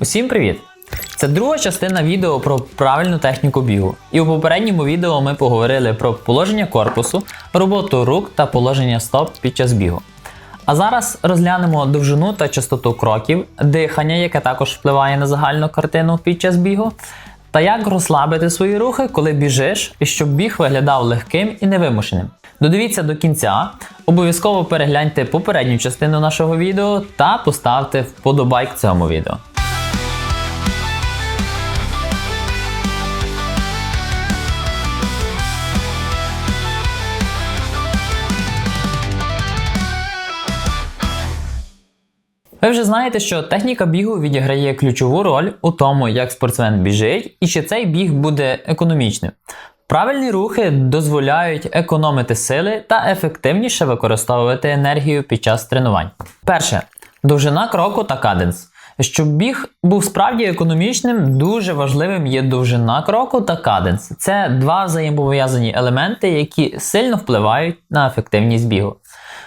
Усім привіт! Це друга частина відео про правильну техніку бігу. І у попередньому відео ми поговорили про положення корпусу, роботу рук та положення стоп під час бігу. А зараз розглянемо довжину та частоту кроків, дихання, яке також впливає на загальну картину під час бігу, та як розслабити свої рухи, коли біжиш, і щоб біг виглядав легким і невимушеним. Додивіться до кінця, обов'язково перегляньте попередню частину нашого відео та поставте вподобайк цьому відео. Ви вже знаєте, що техніка бігу відіграє ключову роль у тому, як спортсмен біжить, і чи цей біг буде економічним. Правильні рухи дозволяють економити сили та ефективніше використовувати енергію під час тренувань. Перше довжина кроку та каденс. Щоб біг був справді економічним, дуже важливим є довжина кроку та каденс. Це два взаємопов'язані елементи, які сильно впливають на ефективність бігу.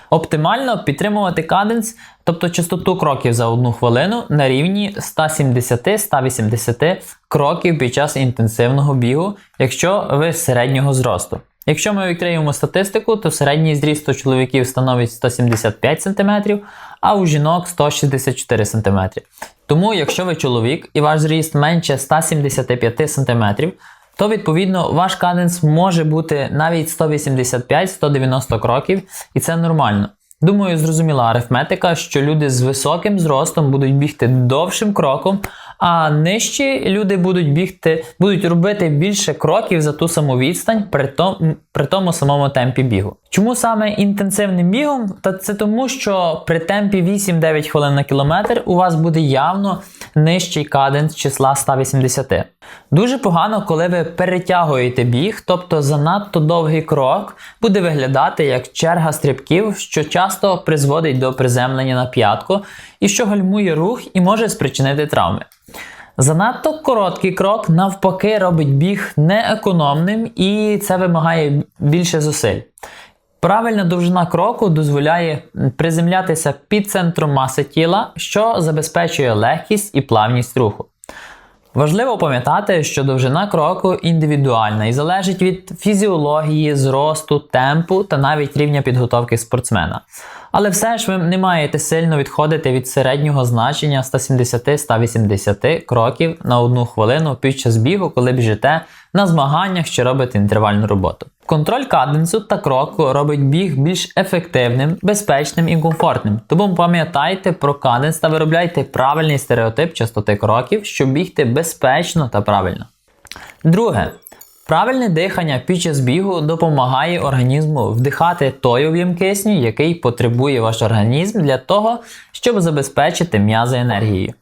Оптимально підтримувати каденс, тобто частоту кроків за одну хвилину на рівні 170-180 кроків під час інтенсивного бігу, якщо ви середнього зросту. Якщо ми відкриємо статистику, то середній зріст у чоловіків становить 175 см, а у жінок 164 см. Тому, якщо ви чоловік і ваш зріст менше 175 см, то відповідно ваш каденс може бути навіть 185-190 кроків, і це нормально. Думаю, зрозуміла арифметика, що люди з високим зростом будуть бігти довшим кроком, а нижчі люди будуть бігти, будуть робити більше кроків за ту саму відстань при тому, при тому самому темпі бігу. Чому саме інтенсивним бігом? Та це тому, що при темпі 8-9 хвилин на кілометр у вас буде явно нижчий каденс числа 180. Дуже погано, коли ви перетягуєте біг, тобто занадто довгий крок буде виглядати як черга стрибків, що часто призводить до приземлення на п'ятку і що гальмує рух і може спричинити травми. Занадто короткий крок навпаки робить біг неекономним і це вимагає більше зусиль. Правильна довжина кроку дозволяє приземлятися під центром маси тіла, що забезпечує легкість і плавність руху. Важливо пам'ятати, що довжина кроку індивідуальна і залежить від фізіології, зросту, темпу та навіть рівня підготовки спортсмена. Але все ж ви не маєте сильно відходити від середнього значення 170-180 кроків на одну хвилину під час бігу, коли біжите на змаганнях чи робите інтервальну роботу. Контроль каденсу та кроку робить біг більш ефективним, безпечним і комфортним. Тому пам'ятайте про каденс та виробляйте правильний стереотип частоти кроків, щоб бігти безпечно та правильно. Друге. Правильне дихання під час бігу допомагає організму вдихати той об'єм кисню, який потребує ваш організм для того, щоб забезпечити м'язи енергією.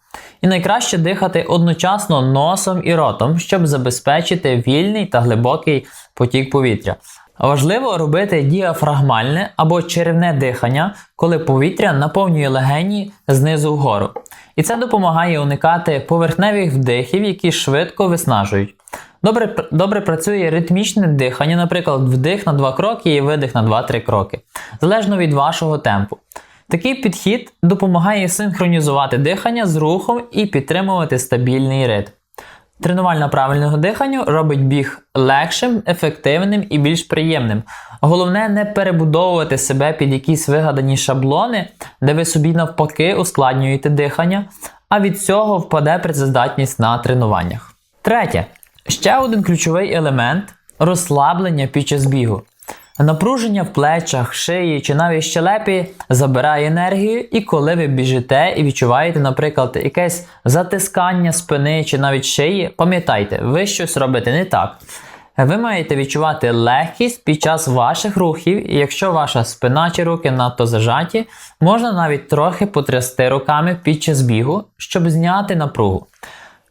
І найкраще дихати одночасно носом і ротом, щоб забезпечити вільний та глибокий потік повітря. Важливо робити діафрагмальне або черевне дихання, коли повітря наповнює легені знизу вгору. І це допомагає уникати поверхневих вдихів, які швидко виснажують. Добре, добре працює ритмічне дихання, наприклад, вдих на 2 кроки і видих на 2-3 кроки, залежно від вашого темпу. Такий підхід допомагає синхронізувати дихання з рухом і підтримувати стабільний ритм. Тренувальна правильного дихання робить біг легшим, ефективним і більш приємним. Головне не перебудовувати себе під якісь вигадані шаблони, де ви собі навпаки ускладнюєте дихання, а від цього впаде працездатність на тренуваннях. Третє. Ще один ключовий елемент розслаблення під час бігу. Напруження в плечах, шиї чи навіть щелепі забирає енергію, і коли ви біжите і відчуваєте, наприклад, якесь затискання спини чи навіть шиї, пам'ятайте, ви щось робите не так. Ви маєте відчувати легкість під час ваших рухів, і якщо ваша спина чи руки надто зажаті, можна навіть трохи потрясти руками під час бігу, щоб зняти напругу.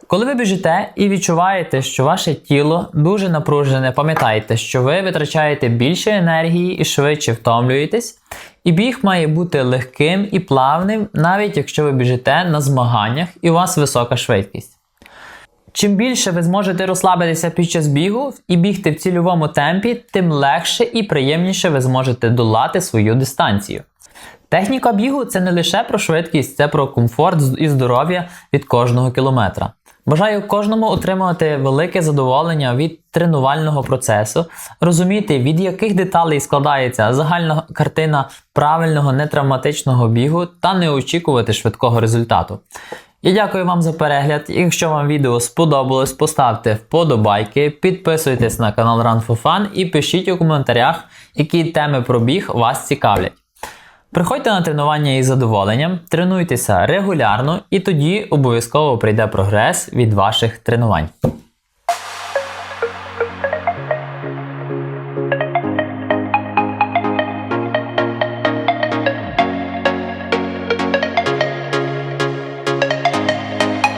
Коли ви біжите і відчуваєте, що ваше тіло дуже напружене, пам'ятайте, що ви витрачаєте більше енергії і швидше втомлюєтесь, і біг має бути легким і плавним, навіть якщо ви біжите на змаганнях і у вас висока швидкість. Чим більше ви зможете розслабитися під час бігу і бігти в цільовому темпі, тим легше і приємніше ви зможете долати свою дистанцію. Техніка бігу це не лише про швидкість, це про комфорт і здоров'я від кожного кілометра. Бажаю кожному отримувати велике задоволення від тренувального процесу, розуміти, від яких деталей складається загальна картина правильного нетравматичного бігу та не очікувати швидкого результату. Я дякую вам за перегляд. Якщо вам відео сподобалось, поставте вподобайки, підписуйтесь на канал Run for Fun і пишіть у коментарях, які теми про біг вас цікавлять. Приходьте на тренування із задоволенням, тренуйтеся регулярно, і тоді обов'язково прийде прогрес від ваших тренувань.